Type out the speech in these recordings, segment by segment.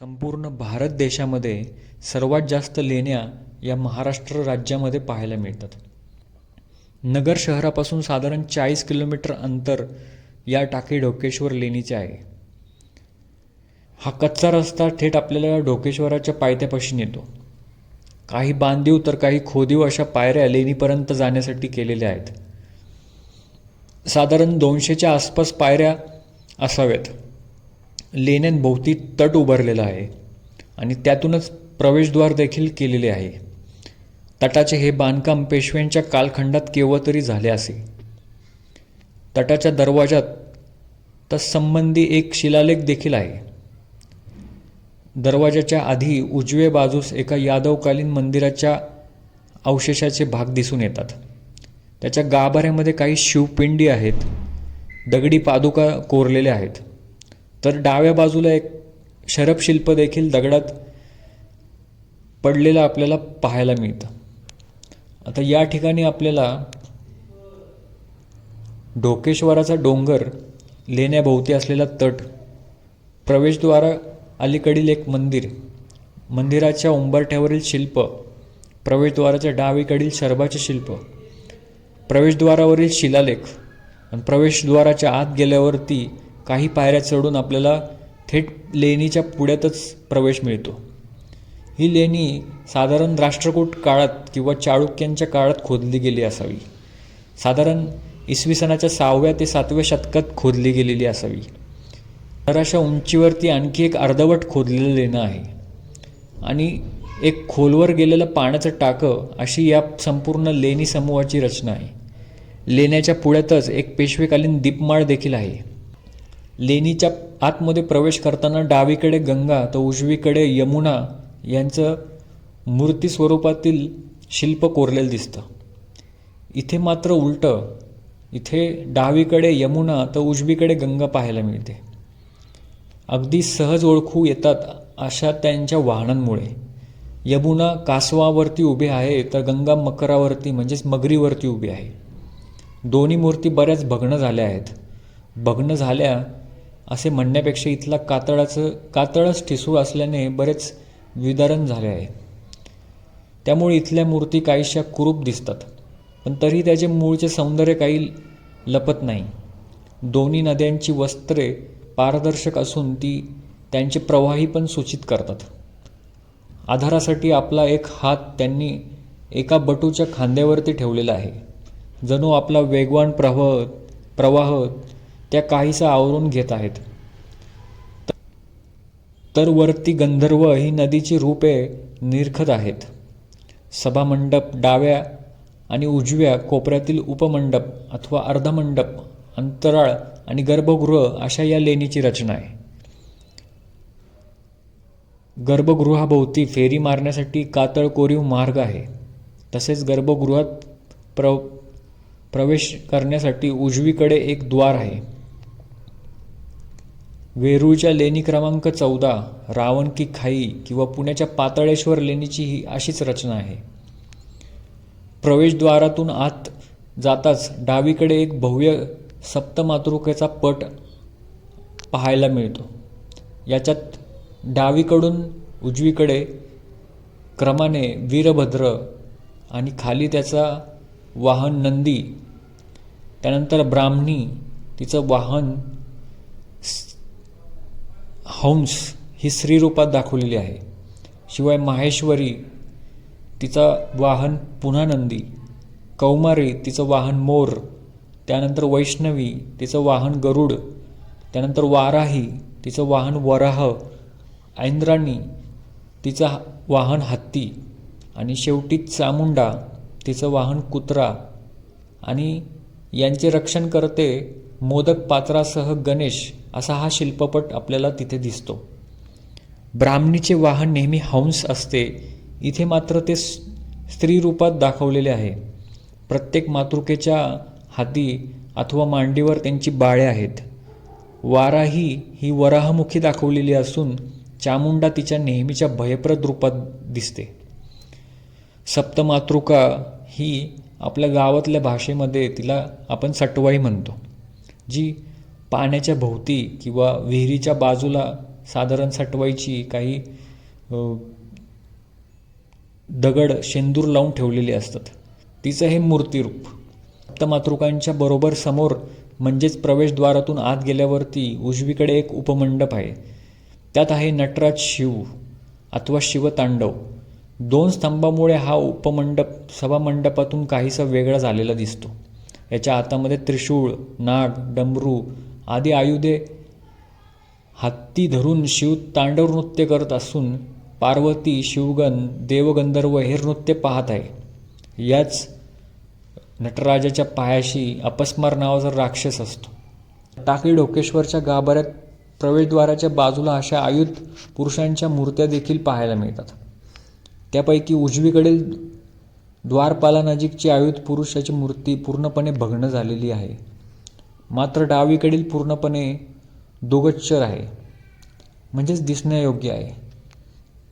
संपूर्ण भारत देशामध्ये सर्वात जास्त लेण्या या महाराष्ट्र राज्यामध्ये पाहायला मिळतात. नगर शहरापासून साधारण चाळीस किलोमीटर अंतर या टाकी ढोकेश्वर लेणीचे आहे. हा कच्चा रस्ता थेट आपल्याला ढोकेश्वराच्या पायथ्यापाशी नेतो. काही बांधीव तर काही खोदीव अशा पायऱ्या लेणीपर्यंत जाण्यासाठी केलेल्या आहेत. साधारण दोनशेच्या आसपास पायऱ्या असाव्यात. लेण्यांभोवती तट उभारलेला आहे आणि त्यातूनच प्रवेशद्वार देखील केलेले आहे. तटाचे हे बांधकाम पेशव्यांच्या कालखंडात केव्हा तरी झाले असे. तटाच्या दरवाजात तत्संबंधी एक शिलालेख देखील आहे. दरवाजाच्या आधी उजव्या बाजूस एका यादवकालीन मंदिराच्या अवशेषाचे भाग दिसून येतात. त्याच्या गाभाऱ्यामध्ये काही शिवपिंडी आहेत. दगडी पादुका कोरलेल्या आहेत. तर डाव्या बाजूला एक शरपशिल्प देखील दगडात पडलेलं आपल्याला पाहायला मिळतं. आता या ठिकाणी आपल्याला ढोकेश्वराचा डोंगर लेण्याभोवती असलेला तट प्रवेशद्वारा अलीकडील एक मंदिर मंदिराच्या उंबरठ्यावरील शिल्प प्रवेशद्वाराच्या डावीकडील शरबाचे शिल्प प्रवेशद्वारावरील शिलालेख आणि प्रवेशद्वाराच्या आत गेल्यावरती काही पायऱ्या चढून आपल्याला थेट लेणीच्या पुढ्यातच प्रवेश मिळतो. ही लेणी साधारण राष्ट्रकूट काळात किंवा चाळुक्यांच्या काळात खोदली गेली असावी. साधारण इसवी सणाच्या सहाव्या ते सातव्या शतकात खोदली गेलेली असावी. तर अशा उंचीवरती आणखी एक अर्धवट खोदलेलं लेणं आहे. आणि एक खोलवर गेलेलं पाण्याचं टाकं अशी या संपूर्ण लेणी समूहाची रचना आहे. लेण्याच्या पुढ्यातच एक पेशवेकालीन दीपमाळ देखील आहे. लेणीच्या आतमध्ये प्रवेश करताना डावीकडे गंगा तर उजवीकडे यमुना यांचं मूर्ती स्वरूपातील शिल्प कोरलेलं दिसतं. इथे मात्र उलटं इथे डावीकडे यमुना तर उजवीकडे गंगा पाहायला मिळते. अगदी सहज ओळखू येतात अशा त्यांच्या वाहनांमुळे. यमुना कासवावरती उभी आहे तर गंगा मकरावरती म्हणजेच मगरीवरती उभी आहे. दोन्ही मूर्ती बऱ्याच भग्न झाल्या आहेत. भग्न झाल्या असे म्हणण्यापेक्षा इथला कातळाचं कातळच ठिसूळ असल्याने बरेच विदारण झाले आहे. त्यामुळे इथल्या मूर्ती काहीशा कुरूप दिसतात पण तरी त्याचे मूळचे सौंदर्य काही लपत नाही. दोन्ही नद्यांची वस्त्रे पारदर्शक असून ती त्यांचे प्रवाही पण सूचित करतात. आधारासाठी आपला एक हात त्यांनी एका बटूच्या खांद्यावरती ठेवलेला आहे. जणू आपला वेगवान प्रवाह प्रवाह त्या काहीसा आवरून घेत आहेत. तर वरती गंधर्व ही नदीची रूपे निरखत आहेत. सभामंडप डाव्या आणि उजव्या कोपऱ्यातील उपमंडप अथवा अर्धमंडप अंतराळ आणि गर्भगृह अशा या लेणीची रचना आहे. गर्भगृहाभोवती फेरी मारण्यासाठी कातळ कोरीव मार्ग आहे. तसेच गर्भगृहात प्र प्रवेश करण्यासाठी उजवीकडे एक द्वार आहे. वेरूळच्या लेणी क्रमांक चौदा रावण की खाई किंवा पुण्याच्या पाताळेश्वर लेणीची ही अशीच रचना आहे. प्रवेशद्वारातून आत जाताच डावीकडे एक भव्य सप्तमातृकेचा पट पाहायला मिळतो. याच्यात डावीकडून उजवीकडे क्रमाने वीरभद्र आणि खाली त्याचा वाहन नंदी त्यानंतर ब्राह्मणी तिचं वाहन हंस ही स्त्रीरूपात दाखवलेली आहे. शिवाय माहेश्वरी तिचं वाहन पुन्हा नंदी कौमारी तिचं वाहन मोर त्यानंतर वैष्णवी तिचं वाहन गरुड त्यानंतर वाराही तिचं वाहन वराह ऐंद्राणी तिचं वाहन हत्ती आणि शेवटी चामुंडा तिचं वाहन कुत्रा आणि यांचे रक्षण करते मोदक पात्रासह गणेश. असा हा शिल्पपट आपल्याला तिथे दिसतो. ब्राह्मणीचे वाहन नेहमी हंस असते. इथे मात्र ते स्त्री रूपात दाखवलेले आहे. प्रत्येक मातृकेच्या हाती अथवा मांडीवर त्यांची बाळे आहेत. वाराही ही वराहमुखी दाखवलेली असून चामुंडा तिच्या नेहमीच्या भयप्रद रूपात दिसते. सप्तमातृका ही आपल्या गावातल्या भाषेमध्ये तिला आपण सटवाई म्हणतो जी पाण्याच्या भोवती किंवा विहिरीच्या बाजूला साधारण सटवायची काही दगड शेंदूर लावून ठेवलेली असतात. तिचं हे मूर्तिरूप. सप्तमातृकांच्या बरोबर समोर म्हणजेच प्रवेशद्वारातून आत गेल्यावरती उजवीकडे एक उपमंडप आहे. त्यात आहे नटराज शिव अथवा शिवतांडव. दोन स्तंभामुळे हा उपमंडप सभामंडपातून काहीसा वेगळा झालेला दिसतो. याच्या हातामध्ये त्रिशूळ नाग डमरू आदी आयुधे हत्ती धरून शिव तांडव नृत्य करत असून पार्वती शिवगण देवगंधर्व हे नृत्य पाहत आहे. याच नटराजाच्या पायाशी अपस्मार नावाचा राक्षस असतो. टाकळी ढोकेश्वरच्या गाभाऱ्यात प्रवेशद्वाराच्या बाजूला अशा आयुध पुरुषांच्या मूर्त्या देखील पाहायला मिळतात. त्यापैकी उजवीकडील द्वारपालानजीकची आयुध पुरुषाची मूर्ती पूर्णपणे भग्न झालेली आहे. मात्र डावीकडील पूर्णपणे दुगच्छर आहे. म्हणजेच दिसण्यायोग्य आहे.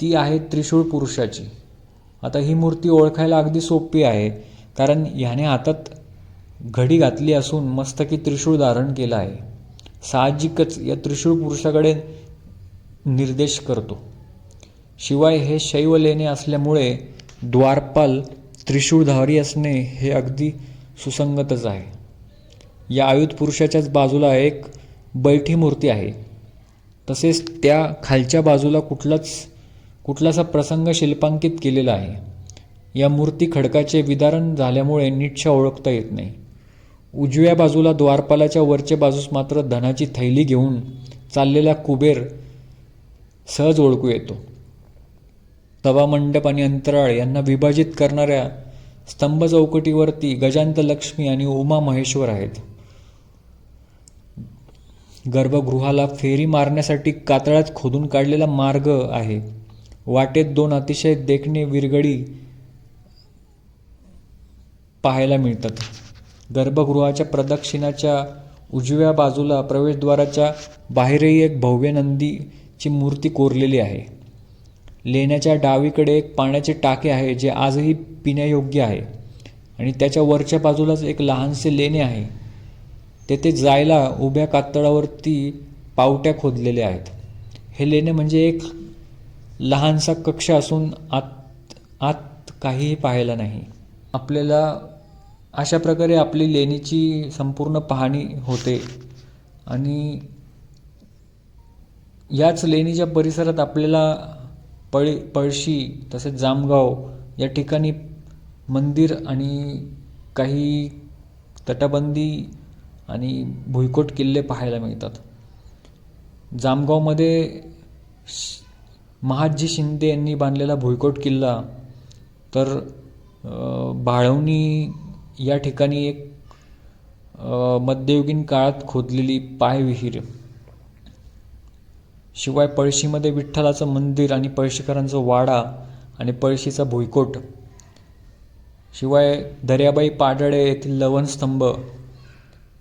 ती आहे त्रिशूळ पुरुषाची. आता ही मूर्ती ओळखायला अगदी सोपी आहे कारण ह्याने हातात घडी घातली असून मस्तकी त्रिशूळ धारण केला आहे. साहजिकच या त्रिशूळ पुरुषाकडे निर्देश करतो. शिवाय हे शैव लेणे असल्यामुळे द्वारपाल त्रिशूळधारी असणे हे अगदी सुसंगतच आहे. या आयुध पुरुषाच्याच बाजूला एक बैठी मूर्ती आहे. तसेच त्या खालच्या बाजूला कुठलाच कुठलासा प्रसंग शिल्पांकित केलेला आहे. या मूर्ती खडकाचे विदारण झाल्यामुळे नीटशा ओळखता येत नाही. उजव्या बाजूला द्वारपालाच्या वरच्या बाजूस मात्र धनाची थैली घेऊन चाललेला कुबेर सहज ओळखू येतो. सभामंडप आणि अंतराळ यांना विभाजित करणाऱ्या स्तंभ चौकटीवरती गजांत लक्ष्मी आणि उमा महेश्वर आहेत. गर्भगृहाला फेरी मारण्यासाठी कातळात खोदून काढलेला मार्ग आहे. वाटेत दोन अतिशय देखणे विरगडी पाहायला मिळतात. गर्भगृहाच्या प्रदक्षिणाच्या उजव्या बाजूला प्रवेशद्वाराच्या बाहेरही एक भव्य नंदीची मूर्ती कोरलेली आहे. लेण्याच्या डावीकडे एक पाण्याचे टाके आहे जे आजही पिण्यायोग्य आहे आणि त्याच्या वरच्या बाजूलाच एक लहानसे लेणे आहे. तेथे जायला उभ्या कातळावरती पावट्या खोदलेल्या आहेत. हे लेणे म्हणजे एक लहानसा कक्ष असून आत आत काहीही पाहायला नाही. आपल्याला अशा प्रकारे आपली लेणीची संपूर्ण पाहणी होते आणि याच लेणीच्या परिसरात आपल्याला पळी पळशी तसेच जामगाव या ठिकाणी मंदिर आणि काही तटबंदी आणि भुईकोट किल्ले पाहायला मिळतात. जामगावमध्ये श- महादजी शिंदे यांनी बांधलेला भुईकोट किल्ला तर बाळवणी या ठिकाणी एक मध्ययुगीन काळात खोदलेली पायविहीर शिवाय पळशीमध्ये विठ्ठलाचं मंदिर आणि पळशीकरांचं वाडा आणि पळशीचा भुईकोट. शिवाय दर्याबाई पाडळे येथील लवणस्तंभ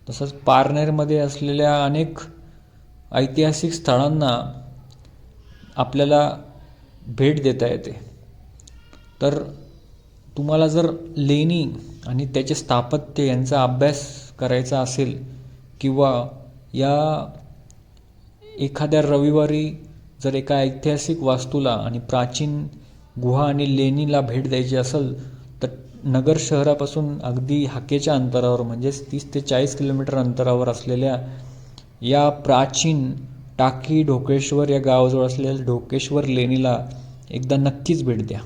तसंच पारनेरमध्ये असलेल्या अनेक ऐतिहासिक स्थळांना आपल्याला भेट देता येते. तर तुम्हाला जर लेणी आणि त्याचे स्थापत्य यांचा अभ्यास करायचा असेल किंवा या एखाद्या रविवारी जर एका ऐतिहासिक वास्तूला आणि प्राचीन गुहा आणि लेणीला भेट द्यायची असेल नगर शहरापासून अगदी हाकेच्या अंतरावर म्हणजेच तीस ते चाळीस किलोमीटर अंतरावर असलेल्या या प्राचीन टाकी ढोकेश्वर या गावाजवळ असलेल्या ढोकेश्वर लेणीला एकदा नक्कीच भेट द्या.